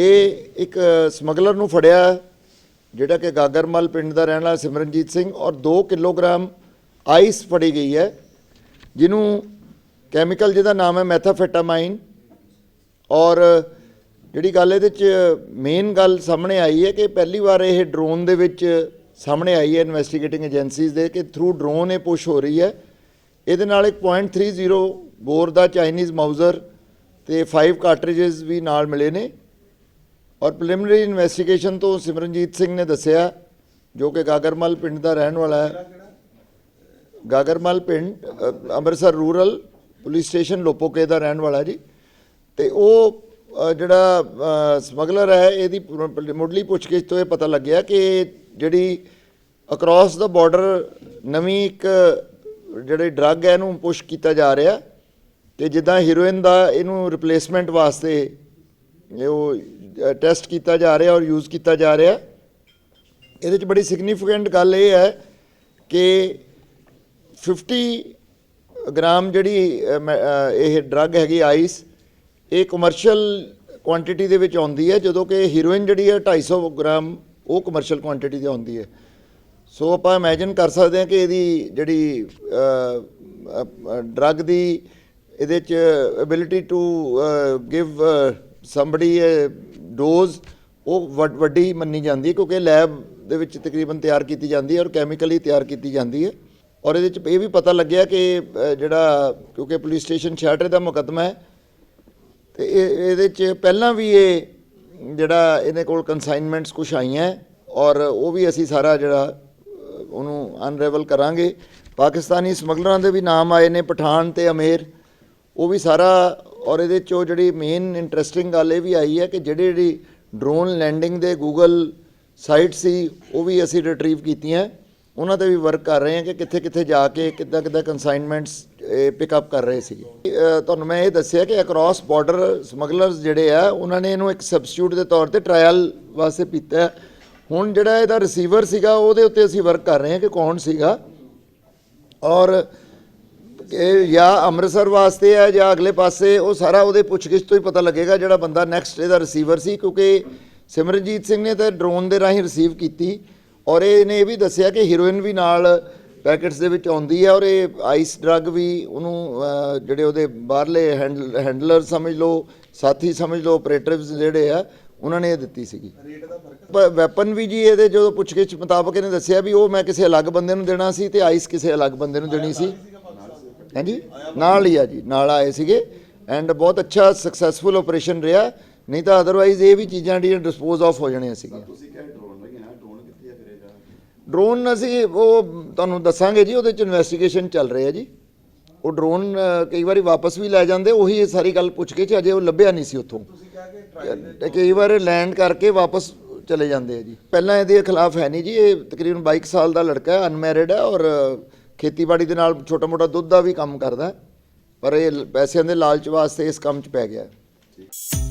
ਇਹ ਇੱਕ ਸਮਗਲਰ ਨੂੰ ਫੜਿਆ, ਜਿਹੜਾ ਕਿ ਗਾਗਰਮਲ ਪਿੰਡ ਦਾ ਰਹਿਣ ਵਾਲਾ ਸਿਮਰਨਜੀਤ ਸਿੰਘ, ਔਰ 2 ਕਿਲੋਗ੍ਰਾਮ ਆਈਸ ਫੜੀ ਗਈ ਹੈ, ਜਿਹਨੂੰ ਕੈਮੀਕਲ ਜਿਹਦਾ ਨਾਮ ਹੈ ਮੈਥਾਫੈਟਾਮਾਈਨ, ਔਰ ਜਿਹੜੀ ਗੱਲ ਇਹਦੇ ਚ ਮੇਨ ਗੱਲ ਸਾਹਮਣੇ ਆਈ ਹੈ ਕਿ ਪਹਿਲੀ ਵਾਰ ਇਹ ਡਰੋਨ ਦੇ ਵਿੱਚ ਸਾਹਮਣੇ ਆਈ ਹੈ ਇਨਵੈਸਟੀਗੇਟਿੰਗ ਏਜੰਸੀਜ਼ ਦੇ ਕਿ ਥਰੂ ਡਰੋਨ ਇਹ ਪੁਸ਼ ਹੋ ਰਹੀ ਹੈ। ਇਹਦੇ ਨਾਲ ਇੱਕ .30 ਬੋਰ ਦਾ ਚਾਈਨੀਜ਼ ਮਾਊਜ਼ਰ ਤੇ 5 ਕਾਰਟ੍ਰਿਜਸ ਵੀ ਨਾਲ ਮਿਲੇ ਨੇ। ਔਰ ਪ੍ਰੀਲਿਮਿਨਰੀ ਇਨਵੈਸਟੀਗੇਸ਼ਨ ਤੋਂ ਸਿਮਰਨਜੀਤ ਸਿੰਘ ਨੇ ਦੱਸਿਆ, ਜੋ ਕਿ ਗਾਗਰਮਲ ਪਿੰਡ ਦਾ ਰਹਿਣ ਵਾਲਾ ਹੈ। ਗਾਗਰਮਲ ਪਿੰਡ Amritsar rural police station Lopoke ਦਾ ਰਹਿਣ ਵਾਲਾ ਜੀ। ਤੇ ਉਹ ਜਿਹੜਾ ਸਮਗਲਰ ਹੈ, ਇਹਦੀ ਮੁੱਢਲੀ ਪੁੱਛਗਿੱਛ ਤੋਂ ਇਹ ਪਤਾ ਲੱਗਿਆ ਕਿ ਜਿਹੜੀ ਅਕ੍ਰੋਸ ਦਾ ਬਾਰਡਰ ਨਵੀਂ ਇੱਕ, ਜਿਹੜੇ ਡਰੱਗ ਹੈ, ਇਹਨੂੰ ਪੁਸ਼ ਕੀਤਾ ਜਾ ਰਿਹਾ। ਤੇ ਜਿੱਦਾਂ ਹੀਰੋਇਨ ਦਾ ਇਹਨੂੰ ਰਿਪਲੇਸਮੈਂਟ ਵਾਸਤੇ ਉਹ ਟੈਸਟ ਕੀਤਾ ਜਾ ਰਿਹਾ ਔਰ ਯੂਜ਼ ਕੀਤਾ ਜਾ ਰਿਹਾ। ਇਹਦੇ ਚ ਬੜੀ ਸਿਗਨੀਫੀਕੈਂਟ ਗੱਲ ਇਹ ਹੈ ਕਿ 50 ਗ੍ਰਾਮ ਜਿਹੜੀ ਅ, ਇਹ ਡਰੱਗ ਹੈਗੀ ਆਈਸ ਇਹ ਕਮਰਸ਼ੀਅਲ ਕੁਆਂਟੀਟੀ ਦੇ ਵਿੱਚ ਆਉਂਦੀ ਹੈ ਜਦੋਂ ਕਿ ਹੀਰੋਇਨ ਜਿਹੜੀ ਹੈ 250 ਗ੍ਰਾਮ ਉਹ ਕਮਰਸ਼ੀਅਲ ਕੁਆਂਟੀਟੀ ਦੀ ਆਉਂਦੀ ਹੈ। ਸੋ ਆਪਾਂ ਇਮੇਜਿਨ ਕਰ ਸਕਦੇ ਹਾਂ ਕਿ ਇਹਦੀ ਜਿਹੜੀ ਡਰੱਗ ਦੀ ਇਹਦੇ ਚ ability to give somebody dose ਉਹ ਵੱਡ- ਵੱਡੀ ਮੰਨੀ ਜਾਂਦੀ ਹੈ ਕਿਉਂਕਿ ਲੈਬ ਦੇ ਵਿੱਚ ਤਕਰੀਬਨ ਤਿਆਰ ਕੀਤੀ ਜਾਂਦੀ ਹੈ ਔਰ ਕੈਮੀਕਲੀ ਤਿਆਰ ਕੀਤੀ ਜਾਂਦੀ ਹੈ। ਔਰ ਇਹਦੇ ਚ ਇਹ ਵੀ ਪਤਾ ਲੱਗਿਆ ਕਿ ਜਿਹੜਾ, ਕਿਉਂਕਿ ਪੁਲਿਸ ਸਟੇਸ਼ਨ ਛਾਟਰੇ ਦਾ ਮੁਕੱਦਮਾ ਹੈ, ਤੇ ਇਹ, ਇਹਦੇ ਚ ਪਹਿਲਾਂ ਵੀ ਇਹ, ਜਿਹੜਾ ਇਹਦੇ ਕੋਲ ਕਨਸਾਈਨਮੈਂਟਸ ਕੁਝ ਆਈਆਂ ਔਰ ਉਹ ਵੀ ਅਸੀਂ ਸਾਰਾ ਜਿਹੜਾ ਉਹਨੂੰ ਅਨਰੇਵਲ ਕਰਾਂਗੇ। ਪਾਕਿਸਤਾਨੀ ਸਮਗਲਰਾਂ ਦੇ ਵੀ ਨਾਮ ਆਏ ਨੇ, ਪਠਾਨ ਤੇ ਅਮੇਰ, ਉਹ ਵੀ ਸਾਰਾ ਔਰ ਇਹਦੇ ਚੋਂ ਜਿਹੜੀ ਮੇਨ ਇੰਟਰਸਟਿੰਗ ਗੱਲ ਇਹ ਵੀ ਆਈ ਹੈ ਕਿ ਜਿਹੜੀ ਜਿਹੜੀ ਡਰੋਨ ਲੈਂਡਿੰਗ ਦੇ ਗੂਗਲ ਸਾਈਟ ਸੀ, ਉਹ ਵੀ ਅਸੀਂ ਰਿਟਰੀਵ ਕੀਤੀਆਂ। ਉਹਨਾਂ ਤੇ ਵੀ ਵਰਕ ਕਰ ਰਹੇ ਹਾਂ ਕਿ ਕਿੱਥੇ ਕਿੱਥੇ ਜਾ ਕੇ ਕਿੱਦਾਂ ਕਿੱਦਾਂ ਕਨਸਾਈਨਮੈਂਟਸ ਪਿਕ ਅਪ ਕਰ ਰਹੇ ਸੀਗੇ। ਤੁਹਾਨੂੰ ਮੈਂ ਇਹ ਦੱਸਿਆ ਕਿ ਅਕ੍ਰੋਸ ਬਾਰਡਰ ਸਮਗਲਰਸ ਜਿਹੜੇ ਆ, ਉਹਨਾਂ ਨੇ ਇਹਨੂੰ ਇੱਕ ਸਬਸਟੀਟਿਊਟ ਦੇ ਤੌਰ ਤੇ ਟ੍ਰਾਇਲ ਵਾਸਤੇ ਪੀਤਾ। ਹੁਣ ਜਿਹੜਾ ਇਹਦਾ ਰਿਸੀਵਰ ਸੀਗਾ, ਉਹਦੇ ਉੱਤੇ ਅਸੀਂ ਵਰਕ ਕਰ ਰਹੇ ਹਾਂ ਕਿ ਕੌਣ ਸੀਗਾ। ਔਰ ਇਹ ਜਾਂ ਅੰਮ੍ਰਿਤਸਰ ਵਾਸਤੇ ਹੈ ਜਾਂ ਅਗਲੇ ਪਾਸੇ, ਉਹ ਸਾਰਾ ਉਹਦੇ ਪੁੱਛਗਿੱਛ ਤੋਂ ਹੀ ਪਤਾ ਲੱਗੇਗਾ ਜਿਹੜਾ ਬੰਦਾ ਨੈਕਸਟ ਇਹਦਾ ਰਿਸੀਵਰ ਸੀ, ਕਿਉਂਕਿ ਸਿਮਰਨਜੀਤ ਸਿੰਘ ਨੇ ਤਾਂ ਡਰੋਨ ਦੇ ਰਾਹੀਂ ਰਿਸੀਵ ਕੀਤੀ ਔਰ ਇਹਨੇ ਇਹ ਵੀ ਦੱਸਿਆ ਕਿ ਹੀਰੋਇਨ ਵੀ ਨਾਲ ਪੈਕੇਟਸ ਦੇ ਵਿੱਚ ਆਉਂਦੀ ਹੈ ਔਰ ਇਹ ਆਈਸ ਡਰੱਗ ਵੀ ਉਹਨੂੰ ਜਿਹੜੇ ਉਹਦੇ ਬਾਹਰਲੇ ਹੈਂਡਲ ਹੈਂਡਲਰ ਸਮਝ ਲਓ, ਸਾਥੀ ਸਮਝ ਲਓ ਆਪਰੇਟਰਸ ਜਿਹੜੇ ਆ, ਉਹਨਾਂ ਨੇ ਇਹ ਦਿੱਤੀ ਸੀਗੀ। ਵੈਪਨ ਵੀ ਜੀ ਇਹਦੇ ਜਦੋਂ ਪੁੱਛਗਿੱਛ ਮੁਤਾਬਕ ਇਹਨੇ ਦੱਸਿਆ ਵੀ ਉਹ ਮੈਂ ਕਿਸੇ ਅਲੱਗ ਬੰਦੇ ਨੂੰ ਦੇਣਾ ਸੀ ਤੇ ਆਈਸ ਕਿਸੇ ਅਲੱਗ ਬੰਦੇ ਨੂੰ ਦੇਣੀ ਸੀ। ਹਾਂਜੀ? ਨਾਲ ਹੀ ਆ ਜੀ ਨਾਲ ਆਏ ਸੀਗੇ ਐਂਡ ਬਹੁਤ ਅੱਛਾ ਸਕਸੈਸਫੁਲ ਆਪਰੇਸ਼ਨ ਰਿਹਾ। ਨਹੀਂ ਤਾਂ ਅਦਰਵਾਈਜ਼ ਇਹ ਵੀ ਚੀਜ਼ਾਂ ਜਿਹੜੀਆਂ ਡਿਸਪੋਜ਼ ਆਫ ਹੋ ਜਾਣੀਆਂ ਸੀਗੀਆਂ। ਤੁਸੀਂ ਕਿਹਾ ਡਰੋਨ ਲਗੇ ਨਾ ਡਰੋਨ ਕਿੱਥੇ ਆ ਫਿਰ ਇਹਦਾ ਡਰੋਨ ਅਸੀਂ ਉਹ ਤੁਹਾਨੂੰ ਦੱਸਾਂਗੇ ਜੀ ਉਹਦੇ ਚ ਇਨਵੈਸਟੀਗੇਸ਼ਨ ਚੱਲ ਰਹੀ ਹੈ ਜੀ। ਉਹ ਡਰੋਨ ਕਈ ਵਾਰੀ ਵਾਪਸ ਵੀ ਲੈ ਜਾਂਦੇ ਉਹੀ ਇਹ ਸਾਰੀ ਗੱਲ ਪੁੱਛ ਕੇ ਚ ਅਜੇ ਉਹ ਲੱਭਿਆ ਨਹੀਂ ਸੀ ਉੱਥੋਂ। ਕਈ ਵਾਰ ਲੈਂਡ ਕਰਕੇ ਵਾਪਸ ਚਲੇ ਜਾਂਦੇ ਆ ਜੀ। ਪਹਿਲਾਂ ਇਹਦੇ ਖਿਲਾਫ ਹੈ ਨਹੀਂ ਜੀ ਇਹ ਤਕਰੀਬਨ 22 ਸਾਲ ਦਾ ਲੜਕਾ ਹੈ ਅਨਮੈਰਿਡ ਹੈ ਔਰ ਖੇਤੀਬਾੜੀ ਦੇ ਨਾਲ ਛੋਟਾ ਮੋਟਾ ਦੁੱਧ ਦਾ ਵੀ ਕੰਮ ਕਰਦਾ ਪਰ ਇਹ ਪੈਸਿਆਂ ਦੇ ਲਾਲਚ ਵਾਸਤੇ ਇਸ ਕੰਮ 'ਚ ਪੈ ਗਿਆ ਹੈ।